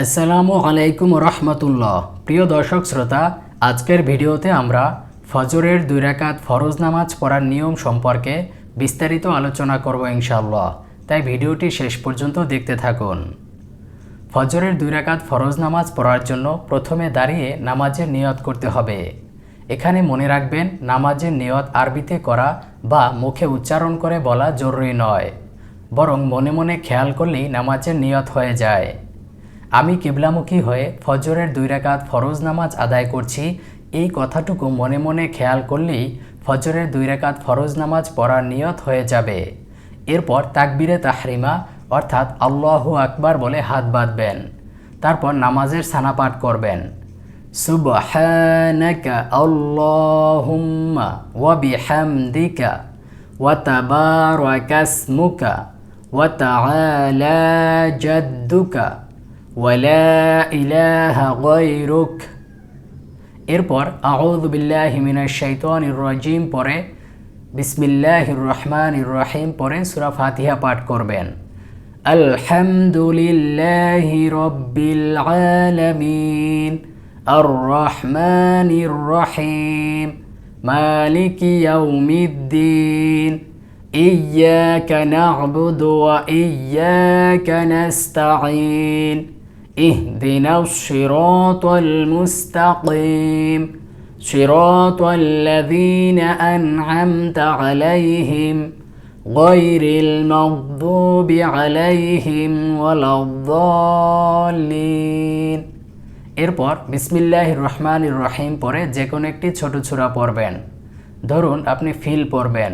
আসসালামু আলাইকুম রহমতুল্লাহ। প্রিয় দর্শক শ্রোতা, আজকের ভিডিওতে আমরা ফজরের দুই রাকাত ফরজ নামাজ পড়ার নিয়ম সম্পর্কে বিস্তারিত আলোচনা করব ইনশাআল্লাহ। তাই ভিডিওটি শেষ পর্যন্ত দেখতে থাকুন। ফজরের দুই রাকাত ফরজ নামাজ পড়ার জন্য প্রথমে দাঁড়িয়ে নামাজের নিয়ত করতে হবে। এখানে মনে রাখবেন, নামাজের নিয়ত আরবিতে করা বা মুখে উচ্চারণ করে বলা জরুরি নয়। বরং মনে মনে খেয়াল করলেই নামাজের নিয়ত হয়ে যায়। আমি কিবলামুখী হয়ে ফজরের দুই রাকাত ফরজ নামাজ আদায় করছি। এই কথাটুকু মনে মনে খেয়াল করলেই ফজরের দুই রাকাত ফরজ নামাজ পড়ার নিয়ত হয়ে যাবে। এরপর তাকবিরে তাহরিমা, অর্থাৎ আল্লাহু আকবার বলে হাত বাঁধবেন। তারপর নামাজের সানা পাঠ করবেন। সুবহানাকা আল্লাহুম্মা ওয়া জাদ্দুকা ওয়া লা ইলাহা গায়রুক এরপর আউযু বিল্লাহি মিনাশ শাইতানির রাজিম পরে বিসমিল্লাহির রহমানির রহিম পরে সূরা ফাতিহা পাঠ করবেন আলহামদুলিল্লাহি রব্বিল আলামিন আর রহমানির রহিম মালিকি ইয়াউমিদ্দিন إياك نعبد وإياك نستعين اهدنا الصراط المستقيم صراط الذين أنعمت عليهم غير المغضوب عليهم ولا الضالين এরপর বিসমিল্লাহির রহমানির রহিম পরে যে কোনো একটি ছোট ছোড়া পড়বেন ধরুন আপনি ফিল পড়বেন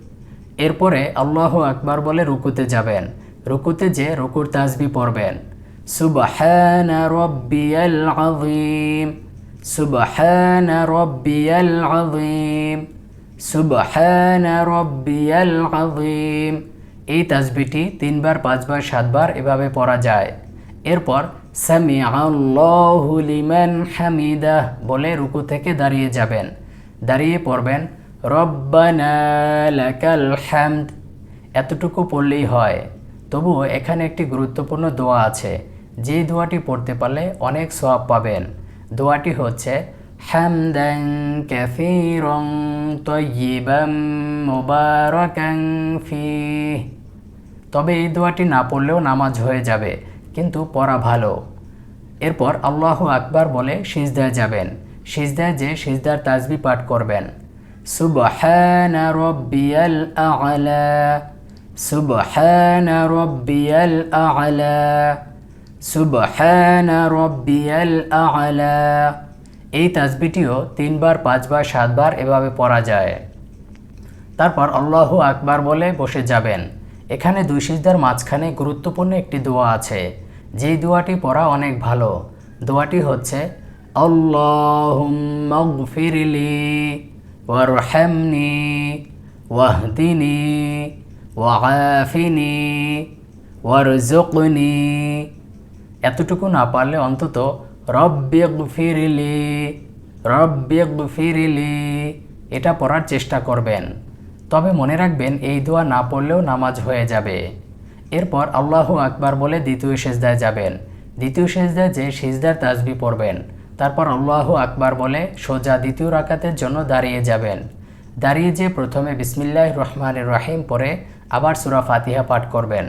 এরপরে আল্লাহ আকবার বলে রুকুতে যাবেন। রুকুতে যে রুকুর তাজবি পড়বেন। এই তাজবিটি তিনবার, পাঁচবার, সাতবার এভাবে পড়া যায়। এরপর সামি আল্লাহু লিমান হামিদাহ বলে রুকু থেকে দাঁড়িয়ে যাবেন। দাঁড়িয়ে পড়বেন রব্বানা হামদ। এতটুকু পড়লেই হয়। তবুও এখানে একটি গুরুত্বপূর্ণ দোয়া আছে। যে দোয়াটি পড়তে পারলে অনেক সোয়াব পাবেন। দোয়াটি হচ্ছে হামদাং ক্যাফিরং তয়িবাম মুবারাকাং ফি তবে এই দোয়াটি না পড়লেও নামাজ হয়ে যাবে, কিন্তু পড়া ভালো। এরপর আল্লাহ আকবার বলে, সিজদায় যাবেন। সিজদায় যে সিজদার তাজবি পাঠ করবেন। سبحان ربي الأعلى سبحان ربي الأعلى سبحان ربي الأعلى এই তাজবিটিও তিনবার পাঁচবার সাতবার এভাবে পড়া যায় তারপর আল্লাহ আকবার বলে বসে যাবেন এখানে দুই সিজদার মাঝখানে গুরুত্বপূর্ণ একটি দোয়া আছে যেই দোয়াটি পড়া অনেক ভালো দোয়াটি হচ্ছে আল্লাহুম্মাগফিরলি وارحمني واهدني وعافني وارزقني এতটুকু না পারলে অন্তত রব্বিগ ফিরিলি রব্বিগ ফিরিলি এটা পড়ার চেষ্টা করবেন তবে মনে রাখবেন এই দোয়া না পড়লেও নামাজ হয়ে যাবে এরপর আল্লাহ আকবার বলে দ্বিতীয় সেজদায় যাবেন দ্বিতীয় সেজদায় যে সিজদার তাজবি পড়বেন তারপর আল্লাহ আকবার বলে, সোজা দ্বিতীয় রাকাতের জন্য দাঁড়িয়ে যাবেন। দাঁড়িয়ে যে প্রথমে বিসমিল্লাহ রহমানের রাহিম পরে আবার সুরা ফাতিহা পাঠ করবেন।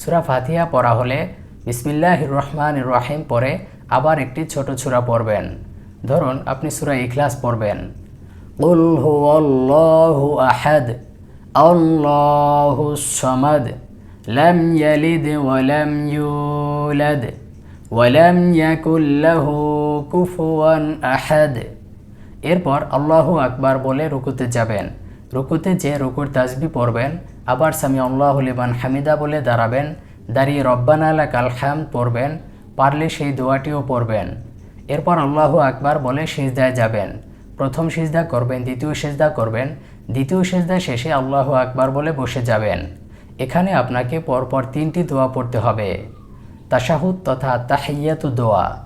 সুরা ফাতিহা পড়া হলে বিসমিল্লাহ রহমান রহিম পরে আবার একটি ছোট সুরা পড়বেন। ধরুন, আপনি সুরা ইখলাস পড়বেন। আহাদ, আল্লাহু সমাদ, লাম ইয়ালিদ ওয়ালাম ইউলাদ ওয়ালাম ইয়াকুল্লাহু কুফুয়ান আহাদ। এরপর আল্লাহু আকবার বলে রুকুতে যাবেন। রুকুতে যে রুকুর তাজবি পড়বেন, আবার স্বামী আল্লাহ লিমান হামিদা বলে দাঁড়াবেন, দাঁড়িয়ে রব্বানা আলা কাল হাম পড়বেন, পারলে সেই দোয়াটিও পড়বেন। এরপর আল্লাহ আকবার বলে সিজদায় যাবেন। প্রথম সিজদা করবেন, দ্বিতীয় সিজদা করবেন, দ্বিতীয় সিজদা শেষে আল্লাহ আকবার বলে বসে যাবেন। এখানে আপনাকে পরপর তিনটি দোয়া পড়তে হবে। তাশাহুদ তথা তাহিয়াতু দোয়া।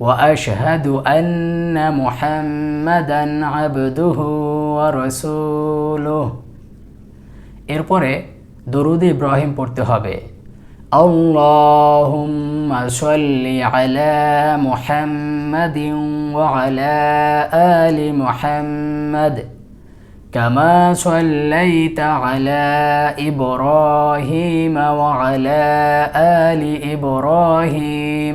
وأشهد أن محمدا عبده ورسوله এরপরে দরুদ ইব্রাহিম পড়তে হবে اللهم صل على محمد وعلى آل محمد كما صليت على إبراهيم وعلى آل إبراهيم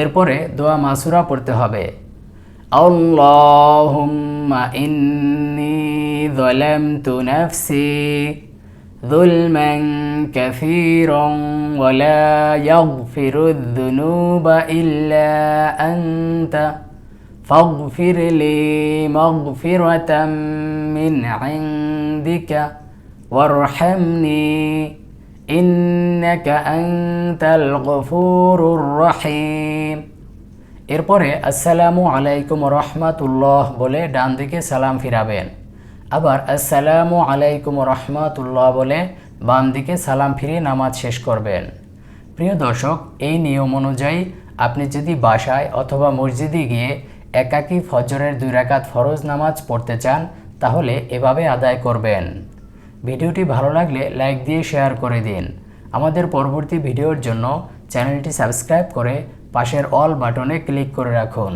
এরপরে দোয়া মাসুরা পড়তে হবে আল্লাহুম্মা ইন্নী ظلمت نفسي ظلما كثيرا ولا يغفر الذنوب إلا أنت فاغفر لي مغفرة من عندك وارحمني এরপরে, আসসালামু আলাইকুম রহমাতুল্লাহ বলে ডান দিকে সালাম ফিরাবেন। আবার, আসসালামু আলাইকুম রহমাতুল্লাহ বলে বাম দিকে সালাম ফিরিয়ে নামাজ শেষ করবেন। প্রিয় দর্শক, এই নিয়ম অনুযায়ী আপনি যদি বাসায় অথবা মসজিদে গিয়ে একাকী ফজরের দুই রাকাত ফরজ নামাজ পড়তে চান, তাহলে এভাবে আদায় করবেন। ভিডিওটি ভালো লাগলে লাইক দিয়ে শেয়ার করে দিন। আমাদের পরবর্তী ভিডিওর জন্য চ্যানেলটি সাবস্ক্রাইব করে পাশের অল বাটনে ক্লিক করে রাখুন।